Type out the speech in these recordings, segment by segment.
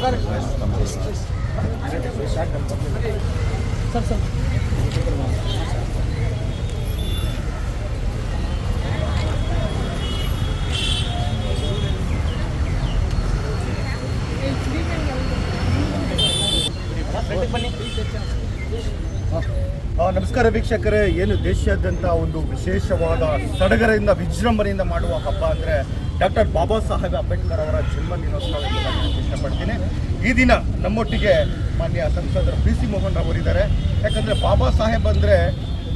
Sir sir ನಮಸ್ಕಾರ ವೀಕ್ಷಕರೇ. ಏನು ದೇಶಾದ್ಯಂತ ಒಂದು ವಿಶೇಷವಾದ ಸಡಗರದಿಂದ, ವಿಜೃಂಭಣೆಯಿಂದ ಮಾಡುವ ಹಬ್ಬ ಅಂದರೆ ಡಾಕ್ಟರ್ ಬಾಬಾ ಸಾಹೇಬ್ ಅಂಬೇಡ್ಕರ್ ಅವರ ಜನ್ಮ ದಿನೋತ್ಸವ ಈ ದಿನ ನಮ್ಮೊಟ್ಟಿಗೆ ಮಾನ್ಯ ಸಂಸದರು ಪಿ ಸಿ ಮೋಹನ್ ಅವರಿದ್ದಾರೆ. ಯಾಕಂದರೆ ಬಾಬಾ ಸಾಹೇಬ್ ಅಂದರೆ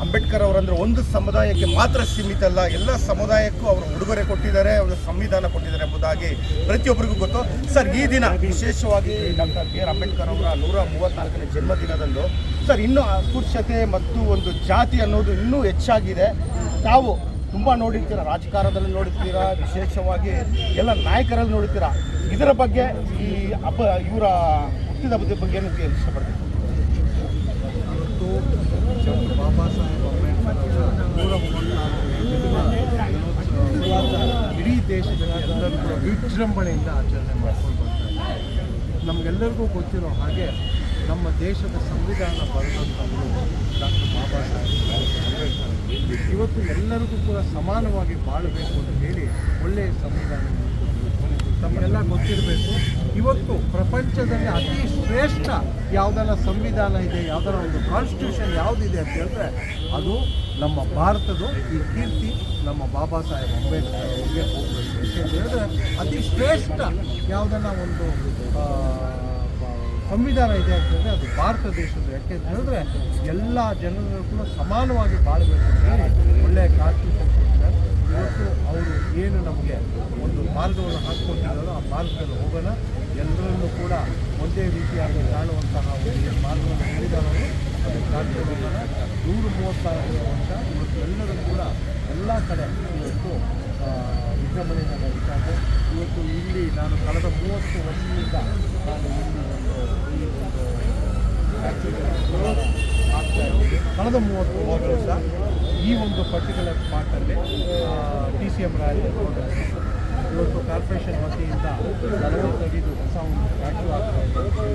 ಅಂಬೇಡ್ಕರ್ ಅವರಂದ್ರೆ ಒಂದು ಸಮುದಾಯಕ್ಕೆ ಮಾತ್ರ ಸೀಮಿತ ಅಲ್ಲ, ಎಲ್ಲ ಸಮುದಾಯಕ್ಕೂ ಅವರು ಉಡುಗೊರೆ ಕೊಟ್ಟಿದ್ದಾರೆ ಅವರು ಸಂವಿಧಾನ ಕೊಟ್ಟಿದ್ದಾರೆ ಎಂಬುದಾಗಿ ಪ್ರತಿಯೊಬ್ಬರಿಗೂ ಗೊತ್ತು. ಸರ್, ಈ ದಿನ ವಿಶೇಷವಾಗಿ ಡಾಕ್ಟರ್ ಬಿ ಆರ್ ಅಂಬೇಡ್ಕರ್ ಅವರ ನೂರ ಮೂವತ್ತ್ನಾಲ್ಕನೇ ಜನ್ಮದಿನದಂದು, ಸರ್, ಇನ್ನೂ ಅಸ್ಪೃಶ್ಯತೆ ಮತ್ತು ಒಂದು ಜಾತಿ ಅನ್ನೋದು ಇನ್ನೂ ಹೆಚ್ಚಾಗಿದೆ. ತಾವು ತುಂಬ ನೋಡಿರ್ತೀರಾ, ರಾಜಕಾರಣದಲ್ಲಿ ನೋಡಿರ್ತೀರಾ, ವಿಶೇಷವಾಗಿ ಎಲ್ಲ ನಾಯಕರಲ್ಲಿ ನೋಡಿರ್ತೀರಾ. ಇದರ ಬಗ್ಗೆ ಈ ಹಬ್ಬ ಇವರ ಹುಟ್ಟಿದ ಹಬ್ಬದ ಬಗ್ಗೆ ಏನು ಇಷ್ಟಪಡ್ತೀನಿ ಬಾಬಾ ಇಡೀ ದೇಶದ ವಿಜೃಂಭಣೆಯಿಂದ ಆಚರಣೆ ಮಾಡ್ಕೊಂಡು ಬರ್ತಾರೆ ನಮಗೆಲ್ಲರಿಗೂ ಗೊತ್ತಿರೋ ಹಾಗೆ ನಮ್ಮ ದೇಶದ ಸಂವಿಧಾನ ಬರೆದಂಥವರು ಡಾಕ್ಟರ್ ಇವತ್ತು ಎಲ್ಲರಿಗೂ ಕೂಡ ಸಮಾನವಾಗಿ ಬಾಳಬೇಕು ಅಂತ ಹೇಳಿ ಒಳ್ಳೆಯ ಸಂವಿಧಾನ ತಮಗೆಲ್ಲ ಗೊತ್ತಿರಬೇಕು. ಇವತ್ತು ಪ್ರಪಂಚದಲ್ಲಿ ಅತಿ ಶ್ರೇಷ್ಠ ಯಾವುದೆಲ್ಲ ಸಂವಿಧಾನ ಇದೆ ಯಾವುದರ ಒಂದು ಕಾನ್ಸ್ಟಿಟ್ಯೂಷನ್ ಯಾವುದಿದೆ ಅಂತ ಹೇಳಿದ್ರೆ ಅದು ನಮ್ಮ ಭಾರತದ ಈ ಕೀರ್ತಿ ನಮ್ಮ ಬಾಬಾ ಸಾಹೇಬ್ ಅಂಬೇಡ್ಕರ್ ಅವರಿಗೆ ಹೋಗಬೇಕು ಯಾಕೆಂತ ಹೇಳಿದ್ರೆ ಅತಿ ಶ್ರೇಷ್ಠ ಯಾವುದನ್ನ ಒಂದು ಸಂವಿಧಾನ ಇದೆ ಅಂತಂದರೆ ಅದು ಭಾರತ ದೇಶದ ಯಾಕೆ ಅಂತ ಹೇಳಿದ್ರೆ ಎಲ್ಲ ಜನರು ಕೂಡ ಸಮಾನವಾಗಿ ಬಾಳಬೇಕು ಅಂತ ಹೇಳಿ ಒಳ್ಳೆಯ ಕಾನ್ಸ್ಟಿಟ್ಯೂಷನ್ ಇವತ್ತು ಅವರು ಏನು ನಮಗೆ ಒಂದು ಮಾರ್ಗವನ್ನು ಹಾಕ್ಕೊಂಡಿದ್ದಾರೋ ಆ ಮಾರ್ಗದಲ್ಲಿ ಹೋಗೋಣ. ಎಲ್ಲರನ್ನೂ ಕೂಡ ಒಂದೇ ರೀತಿಯಾಗಿ ಕಾಣುವಂತಹ ಒಂದು ಮಾರ್ಗವನ್ನು ಹೇಳಿದಾರೋ ಕಾಣ್ತಾ ಹೋಗೋಣ ನೂರು ಮೂವತ್ತಾರು ವರ್ಷ ಇವತ್ತು ಎಲ್ಲರೂ ಕೂಡ ಎಲ್ಲ ಕಡೆ ಇವತ್ತು ವಿಜೃಂಭಣೆಯನ್ನು ನಡೀತಾ ಇದೆ. ಇವತ್ತು ಇಲ್ಲಿ ನಾನು ಕಳೆದ ಮೂವತ್ತು ವರ್ಷದಿಂದ ನಾನು ಇಲ್ಲಿ ಒಂದು ಈ ಒಂದು ಆಗ್ತಾ ಇದ್ದೀನಿ ಕಳೆದ ಮೂವತ್ತು ಮೂವತ್ತು ವರ್ಷ ಈ ಒಂದು ಪರ್ಟಿಕ್ಯುಲರ್ ಸ್ಪಾಟಲ್ಲಿ ಟಿ ಸಿ ಎಂ ರಾಯ್ ಇವತ್ತು ಕಾರ್ಪೊರೇಷನ್ ವತಿಯಿಂದ ನಲವತ್ತೈದು ಹೊಸ ಒಂದು ಫ್ಯಾಕ್ಟ್ರಿ ಆಗ್ತಾ ಇದೆ